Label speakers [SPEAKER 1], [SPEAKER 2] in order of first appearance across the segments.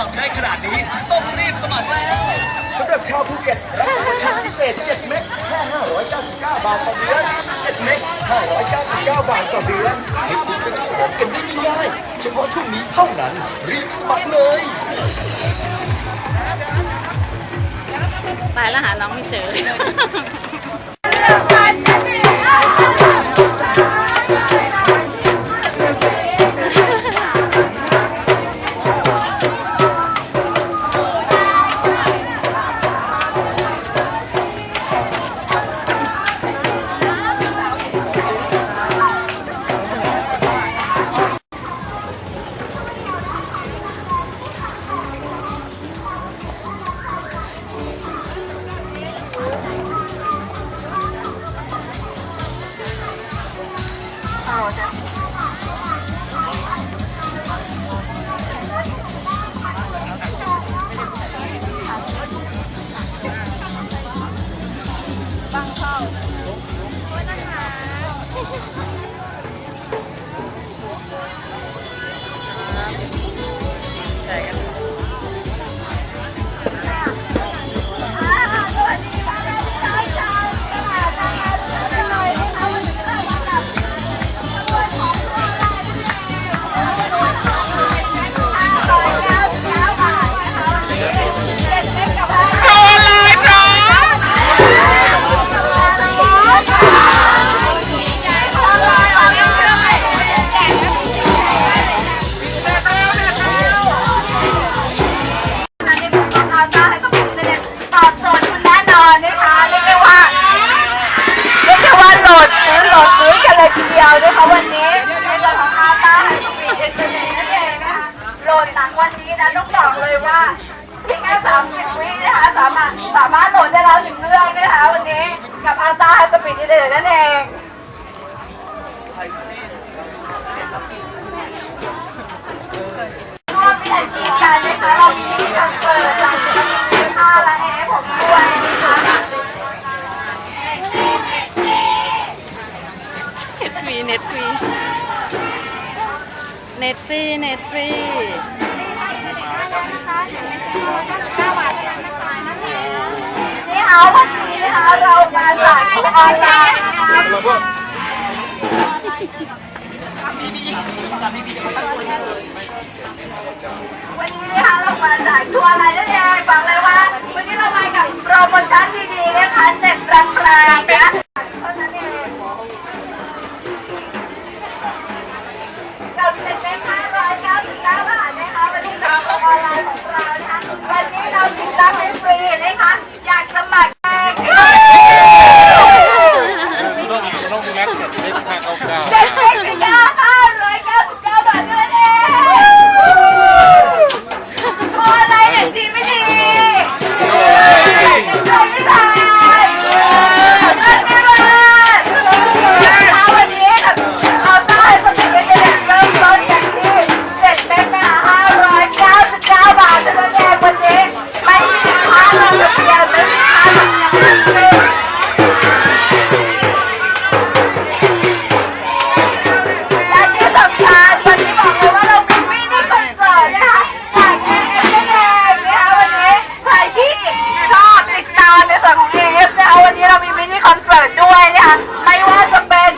[SPEAKER 1] ทำได้ขนาดนี้ ต้องรีบสมัครแล้ว
[SPEAKER 2] สำหรับชาวภูเก็ตรับโปรโมชั่นพิเศษ 7 เม็ดแค่ 599 บาทต่อเดือน 7 เม็ด599 บาทต่อเดือนให้คุณเป็นเจ้าของกันได้ง่ายๆเฉพาะช่วงนี้เท่านั้น รีบสมัครเลย
[SPEAKER 3] ตายแล้วหาน้องไม่เจอ
[SPEAKER 4] นะคะโหลดหนังวันนี้นะต้องบอกเลยว่าเพียงแค่30วินะคะสามารถสามารถโหลดได้แล้วถึงเรื่องนะคะวันนี้กับอาตาไฮสปีดเอนเตอร์เทนนั่นเองร่วมเป็นทีมกันนะคะเรามีทางเปิดจากค่าและเอฟผมด้วยนะคะ
[SPEAKER 3] เน็ตฟรีเน็ตฟรี เน็ตฟรีเน็ตฟรี
[SPEAKER 4] นี่เอาวันนี้นะคะเรามาจากออนไลน์นะคะวันนี้นะคะเรามาจากทัวร์อะไรนั่นเองบอกเลยว่า วันนี้เรามากับโปรโมชั่นดีๆนะคะเจ็ดราคานะ ไม่ว่าจะเป็น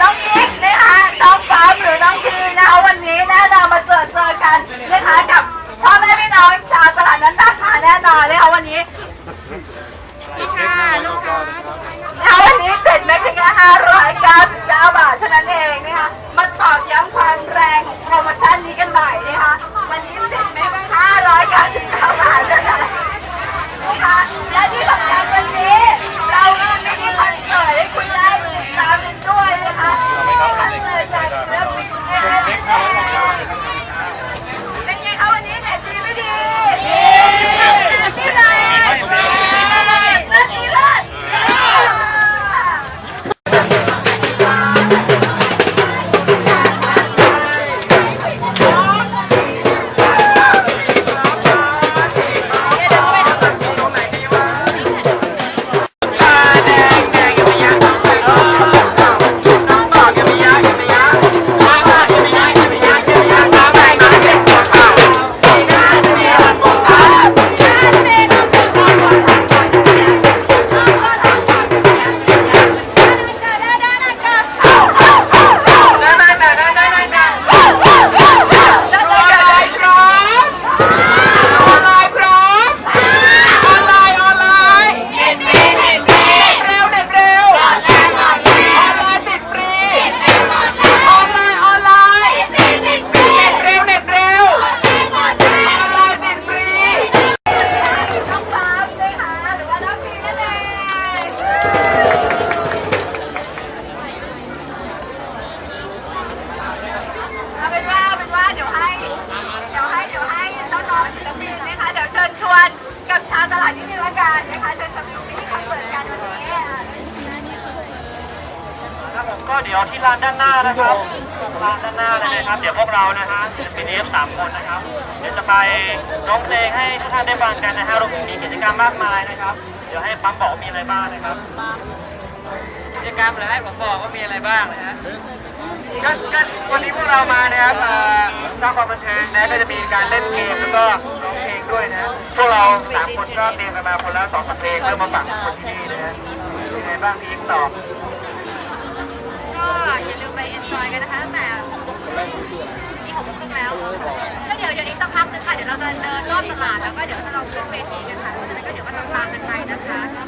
[SPEAKER 4] น้องอิกนะคะน้องฟ้าหรือน้องทีนะคะวันนี้แน่นอนมาเจ
[SPEAKER 5] อเจอกั
[SPEAKER 4] นนะคะกับพ่อแม่พี่น้องชาวตลาดนั้นนะคะแน่นอนนะคะวันนี้
[SPEAKER 5] เดี๋ยวที่ลานด้านหน้านะครับลานด้านหน้าเลยนะครับ เดี๋ยวพวกเรานะฮะเป็นเอฟสามคนนะครับ เดี๋ยวจะไปร้องเพลงให้ทุกท่านได้ฟังกันนะฮะรวมถึงมีกิจกรรมมากมายนะครับ เดี๋ยวให้ปั๊มบอกว่ามีอะไรบ้างนะครับ
[SPEAKER 6] กิจกรรมเหรอให้ผมบอกว่ามีอะไรบ้างนะฮะก็ก็วันนี้พวกเรามานะครับมาสร้างความบันเทิงนะก็จะมีการเล่นเกมแล้วก็ร้องเพลงด้วยนะพวกเราสามคนก็เตรียมกันมาคนละสองสามเพลงเพื่อมาฝากคนที่นี่นะฮะเป็นไงบ้างพี่ตอบ
[SPEAKER 4] ก็อย่าลืมไปเอน จอยกันนะคะ แต่นี่หกโมงครึ่งแล้วก็เดี๋ยวเดี๋ยวอีกสักพักนึงค่ะ เดี๋ยวเราจะเดินรอบตลาดแล้วก็เดี๋ยวถ้าเราขึ้นเวทีกันค่ะแล้วก็เดี๋ยวก็ตามกันไปนะคะ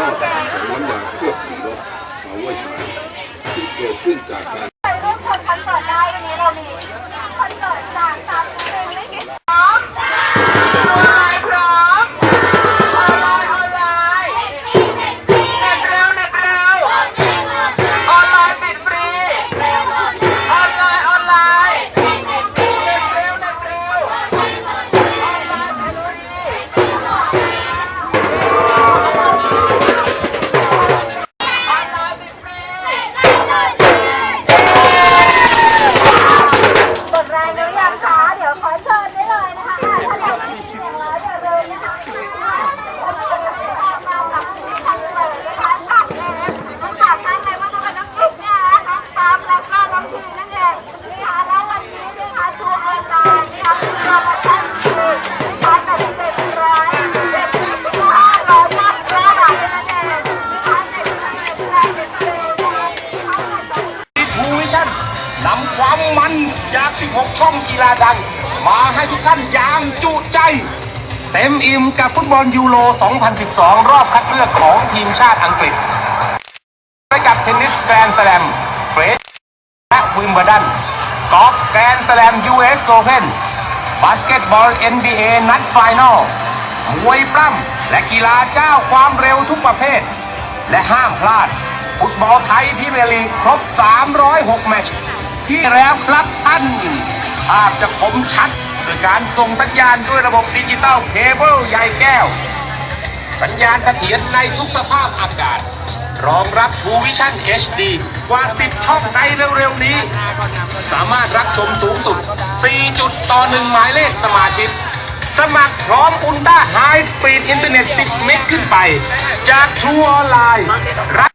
[SPEAKER 4] สุดยอดของน้ำ
[SPEAKER 7] ยาเคลือบสีรถมาว่าฉายที่เกิดขึ้นจากการ
[SPEAKER 4] ไปร่วมชมคอนเสิร์ตได้วันนี้เรามี
[SPEAKER 8] ชั่นนำความมันจาก 16 ช่องกีฬาดัง มาให้ทุกท่านอย่างจุใจ เต็มอิ่มกับฟุตบอลยูโร 2012 รอบคัดเลือกของทีมชาติอังกฤษไปกับเทนนิสแกรนด์สแลมเฟรดและวิมเบลดันกอล์ฟแกรนด์สแลม US Open บาสเกตบอล NBA นัดไฟนอลมวยปล้ำและกีฬาเจ้าความเร็วทุกประเภท และห้ามพลาด ฟุตบอลไทยพรีเมียร์ลีกครบ 306 แมตช์ที่แล้วครับท่านภาพจะคมชัดโดยการส่งสัญญาณด้วยระบบดิจิตอลเคเบิลใหญ่แก้ว สัญญาณเสถียรในทุกสภาพอากาศ รองรับ True Vision HD กว่า 10 ช่องในเร็วๆนี้ สามารถรับชมสูงสุด 4 จุดต่อ 1 หมายเลขสมาชิกสมัครพร้อมอุลตร้าไฮสปีดอินเทอร์เน็ต 10 เมกขึ้นไป จาก True Online รับ